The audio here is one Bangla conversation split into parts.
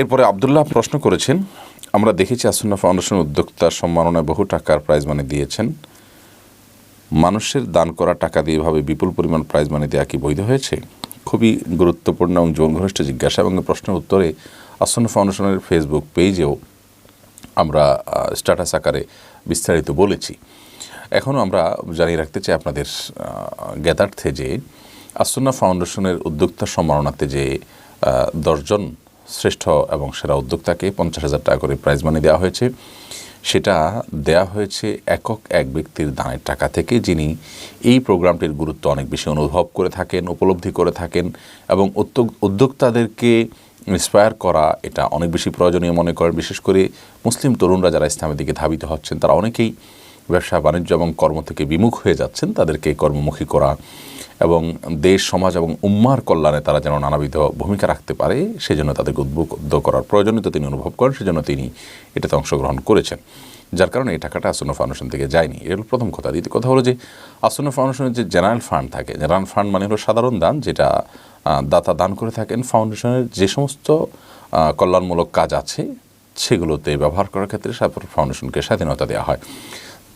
এরপরে আবদুল্লাহ প্রশ্ন করেছেন, আমরা দেখেছি আসন্না ফাউন্ডেশন উদ্যোক্তা সম্মাননায় বহু টাকার প্রাইজ মানি দিয়েছেন। মানুষের দান করা টাকা দিয়ে এভাবে বিপুল পরিমাণ প্রাইজ মানি দেওয়া কি বৈধ হয়েছে? খুবই গুরুত্বপূর্ণ এবং যৌনঘনিষ্ঠ জিজ্ঞাসা এবং প্রশ্নের উত্তরে আসন্ন ফাউন্ডেশনের ফেসবুক পেজেও আমরা স্ট্যাটাস আকারে বিস্তারিত বলেছি। এখনও আমরা জানিয়ে রাখতে চাই আপনাদের জ্ঞাতার্থে যে আসন্না ফাউন্ডেশনের উদ্যোক্তা সম্মাননাতে যে দশজন শ্রেষ্ঠ এবং সেরা উদ্যোক্তাকে পঞ্চাশ হাজার টাকা করে প্রাইজ মানি দেওয়া হয়েছে। সেটা দেয়া হয়েছে একক এক ব্যক্তির দানের টাকা থেকে, যিনি এই প্রোগ্রামটির গুরুত্ব অনেক বেশি অনুভব করে থাকেন, উপলব্ধি করে থাকেন এবং উদ্যোক্তাদেরকে ইন্সপায়ার করা এটা অনেক বেশি প্রয়োজনীয় মনে করেন। বিশেষ করে মুসলিম তরুণরা যারা ইসলামের দিকে ধাবিত হচ্ছেন, তারা অনেকেই ব্যবসা, বাণিজ্য এবং কর্ম থেকে বিমুখ হয়ে যাচ্ছেন। তাদেরকে কর্মমুখী করা এবং দেশ, সমাজ এবং উম্মার কল্যাণে তারা যেন নানাবিধ ভূমিকা রাখতে পারে, সেজন্য তাদেরকে উদ্বুদ্ধ করার প্রয়োজনীয়তা তিনি অনুভব করেন, সেজন্য তিনি এটাতে অংশগ্রহণ করেছেন। যার কারণে এই টাকাটা আসন্ন ফাউন্ডেশন থেকে যায়নি। এর হলো প্রথম কথা, দ্বিতীয় কথা হলো যে, আসন্ন ফাউন্ডেশনের যে জেনারেল ফান্ড থাকে, জেনারেল ফান্ড মানে হলো সাধারণ দান, যেটা দাতা দান করে থাকেন। ফাউন্ডেশনের যে সমস্ত কল্যাণমূলক কাজ আছে, সেগুলোতে ব্যবহার করার ক্ষেত্রে ফাউন্ডেশনকে স্বাধীনতা দেওয়া হয়।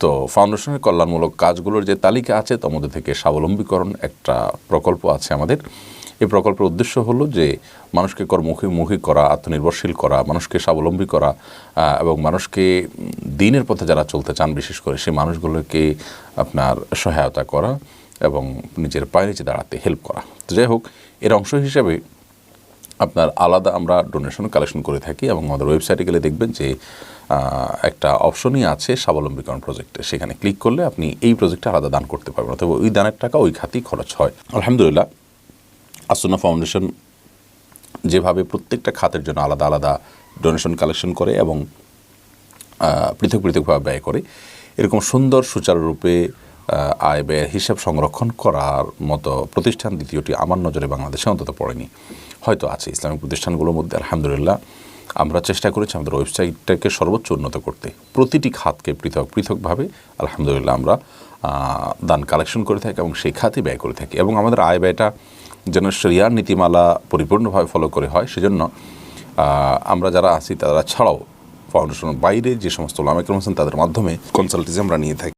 তো ফাউন্ডেশনের কল্যাণমূলক কাজগুলোর যে তালিকা আছে, তার মধ্যে থেকে স্বাবলম্বীকরণ একটা প্রকল্প আছে আমাদের। এই প্রকল্পের উদ্দেশ্য হলো যে মানুষকে কর্মমুখী করা, আত্মনির্ভরশীল করা, মানুষকে স্বাবলম্বী করা এবং মানুষকে দিনের পথে যারা চলতে চান, বিশেষ করে সেই মানুষগুলোকে আপনার সহায়তা করা এবং নিজের পায়ে নিচে দাঁড়াতে হেল্প করা। তো যাই হোক, এর অংশ হিসেবে আপনার আলাদা আমরা ডোনেশন কালেকশন করে থাকি এবং আমাদের ওয়েবসাইটে গেলে দেখবেন যে একটা অপশনই আছে স্বাবলম্বীকরণ প্রজেক্টে সেখানে ক্লিক করলে আপনি এই প্রজেক্টে আলাদা দান করতে পারবেন। অথবা ওই দানের টাকা ওই খাতেই খরচ হয়। আলহামদুলিল্লাহ আসুনা ফাউন্ডেশন যেভাবে প্রত্যেকটা খাতের জন্য আলাদা আলাদা ডোনেশন কালেকশন করে এবং পৃথক পৃথকভাবে ব্যয় করে, এরকম সুন্দর সুচারুরূপে আয় ব্যয়ের হিসাব সংরক্ষণ করার মতো প্রতিষ্ঠান দ্বিতীয়টি আমার নজরে বাংলাদেশে অন্তত পড়েনি। হয়তো আছে ইসলামিক প্রতিষ্ঠানগুলোর মধ্যে, আলহামদুলিল্লাহ। আমরা চেষ্টা করেছি আমাদের ওয়েবসাইটটাকে সর্বোচ্চ উন্নত করতে। প্রতিটি খাতকে পৃথক, পৃথকভাবে আলহামদুলিল্লাহ আমরা দান কালেকশন করে থাকি এবং সেই খাতে ব্যয় করে থাকি। এবং আমাদের আয় ব্যয়টা যেন শরিয়ার নীতিমালা পরিপূর্ণভাবে ফলো করে হয়, সেজন্য আমরা যারা আছি তারা ছাড়াও ফাউন্ডেশনের বাইরে যে সমস্ত ওলামাইকরম আছেন তাদের মাধ্যমে কনসালটেন্সি আমরা নিয়ে থাকি।